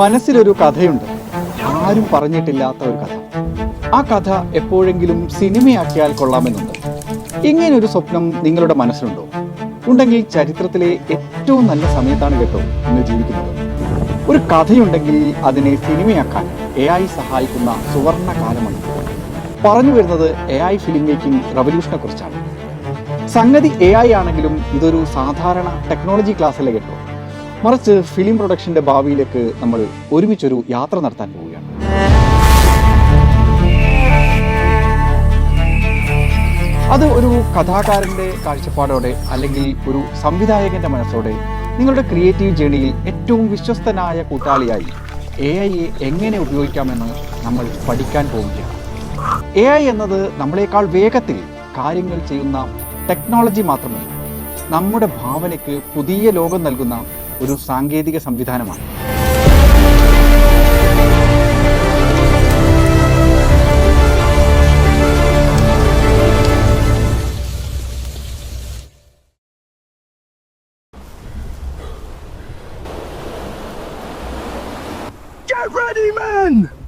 മനസ്സിലൊരു കഥയുണ്ട്. ആരും പറഞ്ഞിട്ടില്ലാത്ത ഒരു കഥ. ആ കഥ എപ്പോഴെങ്കിലും സിനിമയാക്കിയാൽ കൊള്ളാമെന്നുണ്ട്. ഇങ്ങനൊരു സ്വപ്നം നിങ്ങളുടെ മനസ്സിലുണ്ടോ? ഉണ്ടെങ്കിൽ ചരിത്രത്തിലെ ഏറ്റവും നല്ല സമയത്താണ് കേട്ടോ ഇന്ന് ജീവിക്കുന്നത്. ഒരു കഥയുണ്ടെങ്കിൽ അതിനെ സിനിമയാക്കാൻ എ ഐ സഹായിക്കുന്ന സുവർണ കാലമാണ് പറഞ്ഞു വരുന്നത് എ ഐ ഫിലിം മേക്കിംഗ് റവല്യൂഷനെ കുറിച്ചാണ്. സംഗതി എ ഐ ആണെങ്കിലും ഇതൊരു സാധാരണ ടെക്നോളജി ക്ലാസ്സിലെ കേട്ടോ? മറിച്ച് ഫിലിം പ്രൊഡക്ഷന്റെ ഭാവിയിലേക്ക് നമ്മൾ ഒരുമിച്ചൊരു യാത്ര നടത്താൻ പോവുകയാണ്. അത് ഒരു കഥാകാരന്റെ കാഴ്ചപ്പാടോടെ അല്ലെങ്കിൽ ഒരു സംവിധായകന്റെ മനസ്സോടെ നിങ്ങളുടെ ക്രിയേറ്റീവ് ജേണിയിൽ ഏറ്റവും വിശ്വസ്തനായ കൂട്ടാളിയായി എ ഐയെ എങ്ങനെ ഉപയോഗിക്കാമെന്ന് നമ്മൾ പഠിക്കാൻ പോവുകയാണ്. എ ഐ എന്നത് നമ്മളെക്കാൾ വേഗത്തിൽ കാര്യങ്ങൾ ചെയ്യുന്ന ടെക്നോളജി മാത്രമല്ല നമ്മുടെ ഭാവനയ്ക്ക് പുതിയ ലോകം നൽകുന്ന ഒരു സാങ്കേതിക സംവിധാനമാണ് Get ready, men!